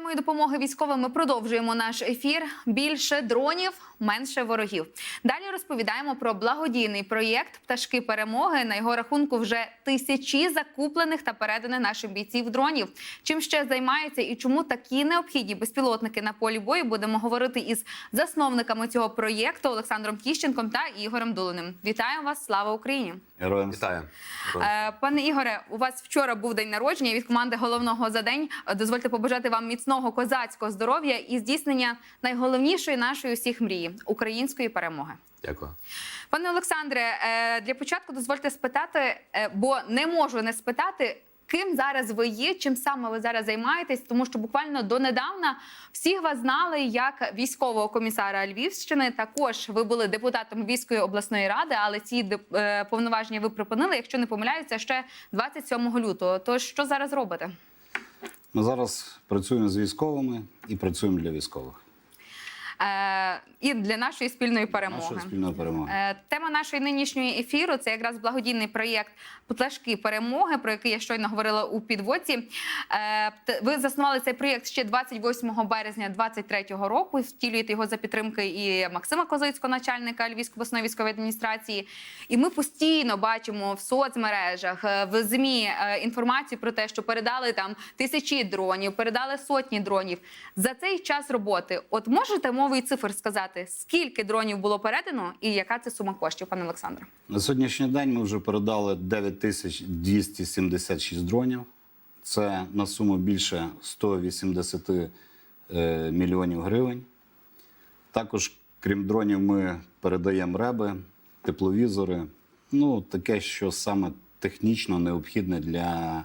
Темою допомоги військовим ми продовжуємо наш ефір. Більше дронів, менше ворогів. Далі розповідаємо про благодійний проєкт Пташки перемоги. На його рахунку вже тисячі закуплених та переданих нашим бійців дронів. Чим ще займаються і чому такі необхідні безпілотники на полі бою? Будемо говорити із засновниками цього проєкту Олександром Тіщенком та Ігорем Дулиним. Вітаю вас! Слава Україні! Героям Вітаю. Е, Пане Ігоре, у вас вчора був день народження від команди головного за день. Е, Дозвольте побажати вам міцного козацького здоров'я і здійснення найголовнішої нашої усіх мрії української перемоги. Дякую. Пане Олександре, е, для початку дозвольте спитати, е, бо не можу не спитати. Ким зараз ви є, чим саме ви зараз займаєтесь? Тому що буквально донедавна всіх вас знали як військового комісара Львівщини. Також ви були депутатом Львівської обласної ради, але ці е, повноваження ви припинили, якщо не помиляюся, ще 27 лютого. Тож що зараз робите? Ми зараз працюємо з військовими і працюємо для військових. Е, і для нашої спільної перемоги. Нашої спільної перемоги. Е, Тема нашої нинішньої ефіру це якраз благодійний проєкт Пташки перемоги, про який я щойно говорила у підводці. Е, Ви заснували цей проєкт ще 28 березня 2023 року. Втілюєте його за підтримки і Максима Козицького, начальника Львівської обласної військової адміністрації. І ми постійно бачимо в соцмережах, в змі інформацію про те, що передали там тисячі дронів, передали сотні дронів. За цей час роботи, от можете мовою цифр сказати, скільки дронів було передано і яка це сума коштів, пане Олександре? На сьогоднішній день ми вже передали 9276 дронів. Це на суму більше 180 е, мільйонів гривень. Також, крім дронів, ми передаємо реби, тепловізори. Ну, таке, що саме технічно необхідне для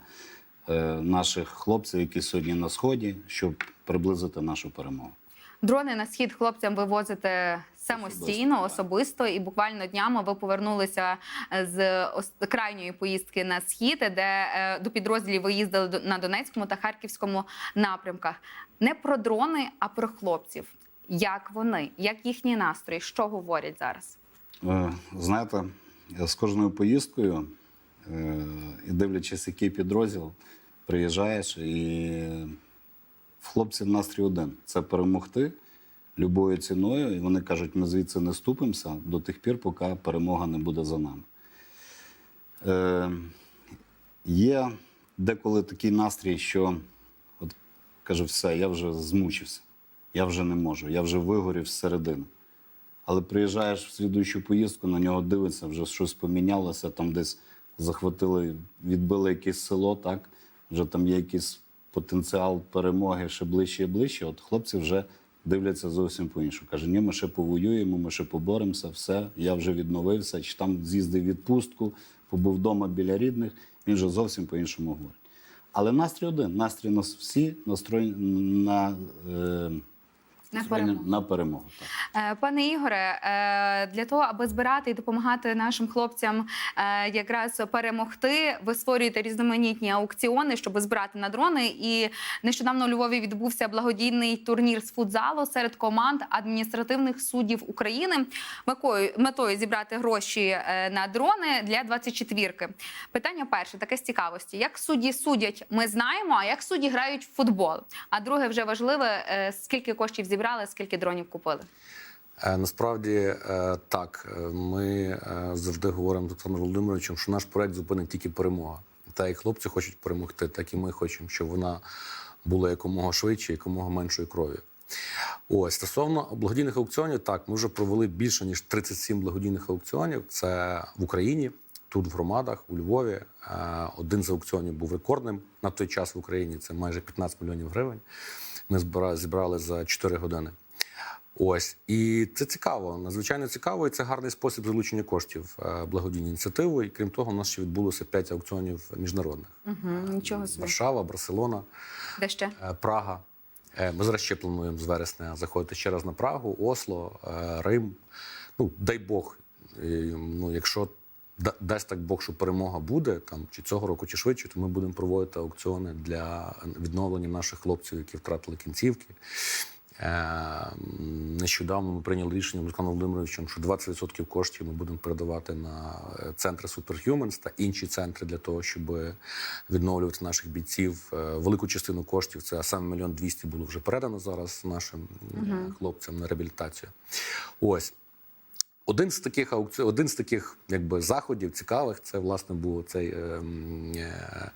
е, наших хлопців, які сьогодні на сході, щоб приблизити нашу перемогу. Дрони на схід хлопцям ви возите самостійно, Особисто, і буквально днями ви повернулися е, з крайньої поїздки на схід, де е, до підрозділів ви їздили на Донецькому та Харківському напрямках. Не про дрони, а про хлопців. Як вони, як їхні настрої, що говорять зараз? Е, Знаєте, з кожною поїздкою і дивлячись, який підрозділ, приїжджаєш, і в хлопців настрій один це перемогти любою ціною. І вони кажуть, ми звідси не ступимося до тих пір, поки перемога не буде за нами. Е, Є деколи такий настрій, що от каже, все, я вже змучився, я вже не можу, я вже вигорів зсередини. Але приїжджаєш в слідуючу поїздку, на нього дивишся, вже щось помінялося, там десь захватили, відбили якесь село, так? Вже там є якийсь потенціал перемоги ще ближче і ближче. От хлопці вже дивляться зовсім по-іншому. Каже, ні, ми ще повоюємо, ми ще поборемося, все, я вже відновився, чи там з'їздив відпустку, побув вдома біля рідних, він вже зовсім по-іншому говорить. Але настрій один. Настрій нас всі настроєні на, е, На перемогу. на перемогу. Так. Е, Пане Ігоре, е, для того, аби збирати і допомагати нашим хлопцям е, якраз перемогти, ви створюєте різноманітні аукціони, щоб збирати на дрони. І нещодавно у Львові відбувся благодійний турнір з футзалу серед команд адміністративних суддів України. Метою, метою зібрати гроші на дрони для 24-ки. Питання перше, таке з цікавості: як судді судять, ми знаємо. А як судді грають в футбол? А друге, вже важливе, скільки коштів зібрали, скільки дронів купили. Е, Насправді е, так, Е, ми завжди говоримо з Олександром Володимировичем, що наш проект зупинить тільки перемога. Та як хлопці хочуть перемогти, так і ми хочемо, щоб вона була якомога швидше, якомога меншою кров'ю. Ось стосовно благодійних аукціонів, так ми вже провели більше ніж 37 благодійних аукціонів. Це в Україні, тут в громадах, у Львові. Один з аукціонів був рекордним на той час в Україні. Це майже 15 мільйонів гривень. Ми зібрали за 4 години. Ось і це цікаво, надзвичайно цікаво, і це гарний спосіб залучення коштів е, благодійної ініціативи. І крім того, у нас ще відбулося 5 аукціонів міжнародних: Угу, нічого собі. Варшава, Барселона, Де ще? е, Прага. Е, Ми зараз ще плануємо з вересня заходити ще раз на Прагу, Осло, Рим. Ну дай Бог, ну якщо дасть так Бог, що перемога буде там чи цього року, чи швидше, то ми будемо проводити аукціони для відновлення наших хлопців, які втратили кінцівки. Е, Нещодавно ми прийняли рішення Олександром Володимировичем, що 20% коштів ми будемо передавати на е, центри Superhumans та інші центри для того, щоб відновлювати наших бійців. Е, Велику частину коштів, це саме мільйон двісті було вже передано зараз нашим е, хлопцям на реабілітацію. Ось. Один з таких аукці... один з таких якби заходів цікавих це власне був цей е, е,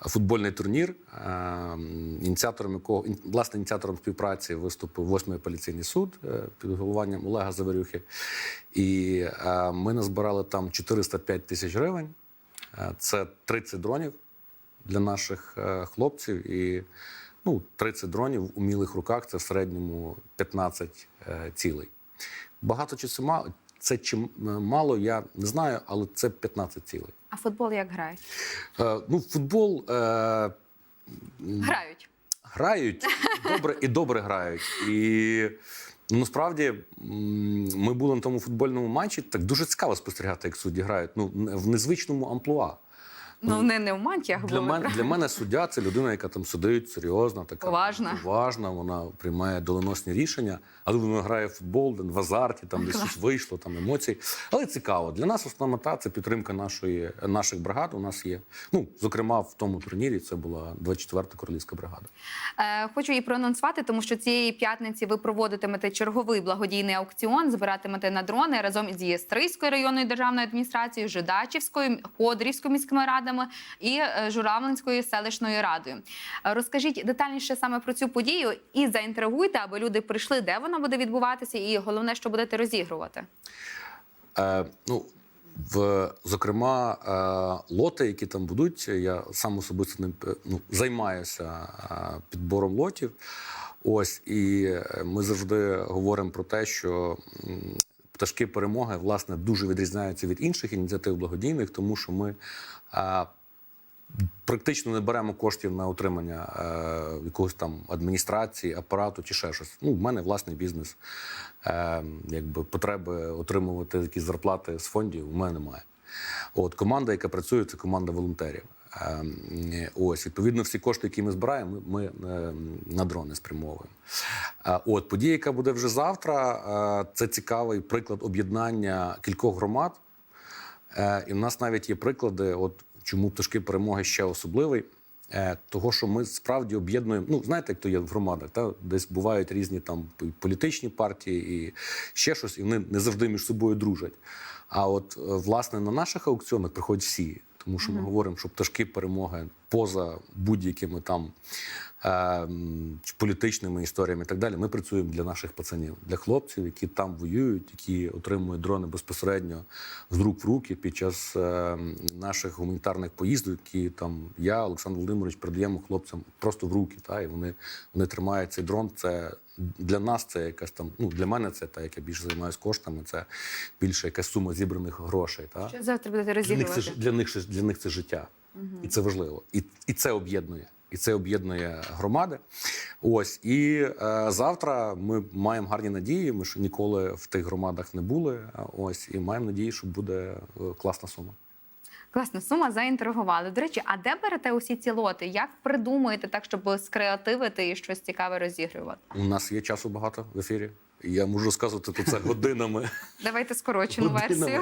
футбольний турнір, е, ініціатором якого власне ініціатором співпраці виступив восьмий апеляційний суд е, під головуванням Олега Заверюхи. І е, ми назбирали там 405 тисяч гривень. Е, Це 30 дронів для наших е, хлопців. І ну, 30 дронів в умілих руках це в середньому 15 е, цілей. Багато чи мало? Це чим мало, я не знаю, але це 15 цілей. А футбол як грають? Е, ну, футбол е, Грають. грають добре і добре грають. І ну, насправді ми були на тому футбольному матчі. Так дуже цікаво спостерігати, як судді грають. Ну, в незвичному амплуа. Ну, вони не в мантіях Для мене, для мене суддя це людина, яка там сидить серйозна, така Поважна. поважна, вона приймає доленосні рішення, але вона грає в футбол, в азарті, там десь щось вийшло, там емоції. Але цікаво. Для нас основна мета це підтримка нашої, наших бригад. У нас є. Ну, зокрема, в тому турнірі це була 24-та королівська бригада. Е, Хочу її проанонсувати, тому що цієї п'ятниці ви проводитимете черговий благодійний аукціон, збиратимете на дрони разом із Єстрийською районною державною адміністрацією, Жидачівською, Ходорівською міськими радами і е, Журавлинською селищною радою. Розкажіть детальніше саме про цю подію і заінтригуйте, аби люди прийшли, де вона буде відбуватися, і головне, що будете розігрувати. Е, ну, в, зокрема, е, лоти, які там будуть, я сам особисто ним е, ну, займаюся е, підбором лотів. Ось і ми завжди говоримо про те, що пташки перемоги власне дуже відрізняються від інших ініціатив благодійних, тому що ми. е, Практично не беремо коштів на утримання е, якогось там адміністрації, апарату чи ще щось. Ну, в мене власний бізнес. Е, якби потреби отримувати якісь зарплати з фондів у мене немає. От команда, яка працює, це команда волонтерів. Е, ось відповідно, всі кошти, які ми збираємо, ми, ми е, на дрони спрямовуємо. Е, от подія, яка буде вже завтра, е, це цікавий приклад об'єднання кількох громад. І в нас навіть є приклади, от чому пташки перемоги ще особливий. Того, що ми справді об'єднуємо. Ну, знаєте, як то є в громадах, та десь бувають різні там політичні партії і ще щось, і вони не завжди між собою дружать. А от власне на наших аукціонах приходять всі, тому що ми говоримо, що пташки перемоги поза будь-якими там е, політичними історіями і так далі. Ми працюємо для наших пацанів, для хлопців, які там воюють, які отримують дрони безпосередньо з рук в руки під час е, наших гуманітарних поїздок, які там я, Олександр Володимирович, передаємо хлопцям просто в руки. Та, і вони, вони тримають цей дрон. Це для нас це якась там. Ну для мене це та, як я більше займаюся коштами. Це більше якась сума зібраних грошей. Та. Що завтра будете Для них, це, для, них, для них це життя. І це важливо. І, і це об'єднує. І це об'єднує громади. Ось і е, завтра ми маємо гарні надії. Ми ж ніколи в тих громадах не були. Ось і маємо надії, що буде е, класна сума. Класна сума заінтригували. До речі, а де берете усі ці лоти? Як придумуєте так, щоб скреативити і щось цікаве розігрувати? У нас є часу багато в ефірі. Я можу розказувати тут це годинами. Давайте скорочену Годинами. версію.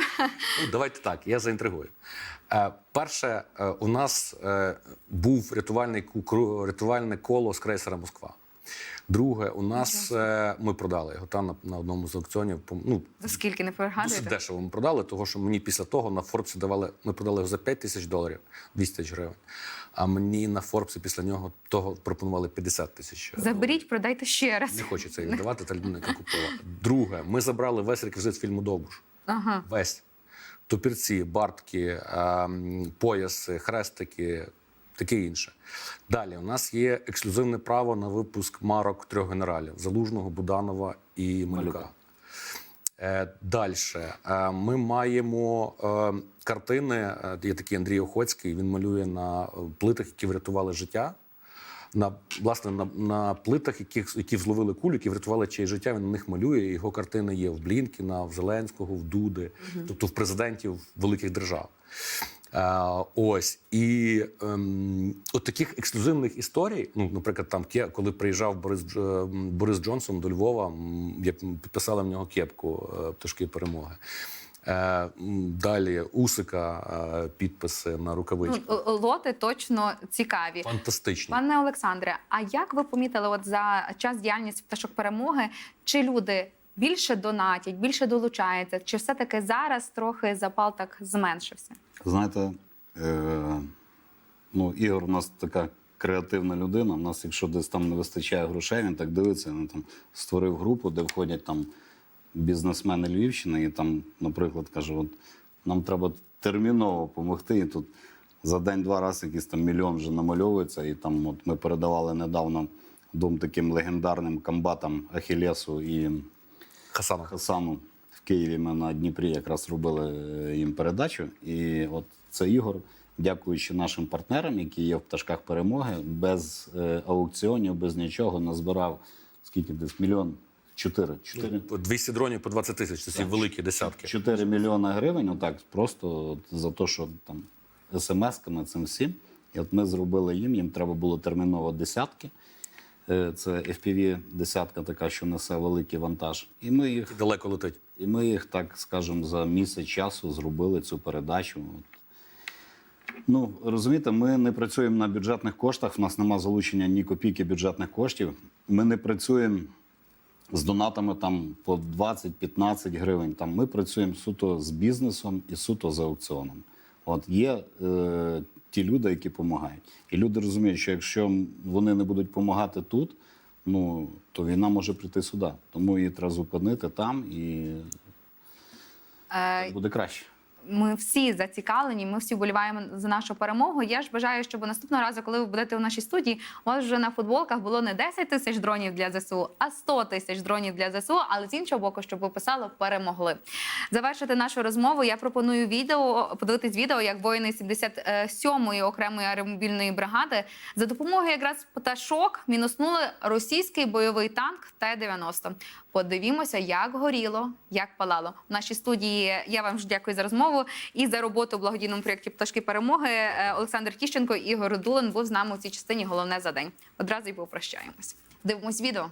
Ну, давайте так, я заінтригую. Е, перше, е, у нас е, був рятувальний рятувальне коло з крейсера Москва. Друге, у нас е, ми продали його там на, на одному з аукціонів. Ну, За скільки не Досить пригадуєте? дешево ми продали, того що мені після того на Форбсі давали. Ми продали його за 5 тисяч доларів, 200 тисяч гривень. А мені на Форбсі після нього того пропонували 50 тисяч. Заберіть, продайте ще раз. Не хочеться їх давати, та людина, яка купила. Друге, ми забрали весь реквізит фільму Довбуш. Ага. Весь. Топірці, бартки, ем, пояси, хрестики, таке інше. Далі у нас є ексклюзивне право на випуск марок трьох генералів: Залужного, Буданова і Малюка. Малюка. Далі ми маємо е, картини. е, Є такий Андрій Охоцький. Він малює на е, плитах, які врятували життя. На власне на, на плитах, яких які зловили кулю, які врятували чиє життя. Він на них малює. Його картини є в Блінкіна, в Зеленського, в Дуди, тобто в президентів великих держав. Ось і ем, от таких ексклюзивних історій. Ну, наприклад, там коли приїжджав Борис Дж- Борис Джонсон до Львова, я п- підписали в нього кепку е, пташки перемоги. Е, далі Усика е, підписи на Ну, рукавичках. л- лоти точно цікаві. Фантастичні. Пане Олександре, а як ви помітили, от за час діяльності пташок перемоги, чи люди більше донатять, більше долучаються, чи все-таки зараз трохи запал так зменшився? Знаєте, е, ну, Ігор у нас така креативна людина. У нас, якщо десь там не вистачає грошей, він так дивиться, він там створив групу, де входять там бізнесмени Львівщини, і там, наприклад, каже: от нам треба терміново допомогти. І тут за день-два рази якийсь там мільйон вже намальовується. І там от ми передавали недавно дом таким легендарним комбатам Ахілесу і Хасанов. Хасану в Києві ми на Дніпрі якраз робили е, їм передачу. І от це Ігор, дякуючи нашим партнерам, які є в пташках перемоги, без е, аукціонів, без нічого назбирав скільки десь мільйон чотири. Чотири. По 200 дронів по 20 тисяч. Це великі десятки. 4 мільйони гривень, отак, просто от за те, що там смс-ками цим всім. І от ми зробили їм, їм треба було терміново десятки. Е, Це FPV десятка така, що несе великий вантаж. І ми їх І далеко летить. І ми їх, так скажемо, за місяць часу зробили цю передачу. Ну, розумієте, ми не працюємо на бюджетних коштах, в нас нема залучення ні копійки бюджетних коштів. Ми не працюємо з донатами там по 20-15 гривень. Там ми працюємо суто з бізнесом і суто з аукціоном. От є е, ті люди, які допомагають. І люди розуміють, що якщо вони не будуть допомагати тут, ну то війна може прийти сюди. Тому її треба зупинити там і Е, буде краще. Ми всі зацікавлені, ми всі вболіваємо за нашу перемогу. Я ж бажаю, щоб наступного разу, коли ви будете у нашій студії, у вас вже на футболках було не 10 тисяч дронів для ЗСУ, а 100 тисяч дронів для ЗСУ, але з іншого боку, щоб ви писали перемогли. Завершити нашу розмову. Я пропоную відео подивитись відео, як воїни 77-ї окремої аеромобільної бригади за допомогою якраз пташок мінуснули російський бойовий танк Т-90. Подивімося, як горіло, як палало. В нашій студії я вам ж дякую за розмову і за роботу в благодійному проєкті Пташки перемоги. Е, Олександр Тіщенко і Ігор Дулин був з нами у цій частині. Головне за день. Одразу й попрощаємось. Дивимось відео.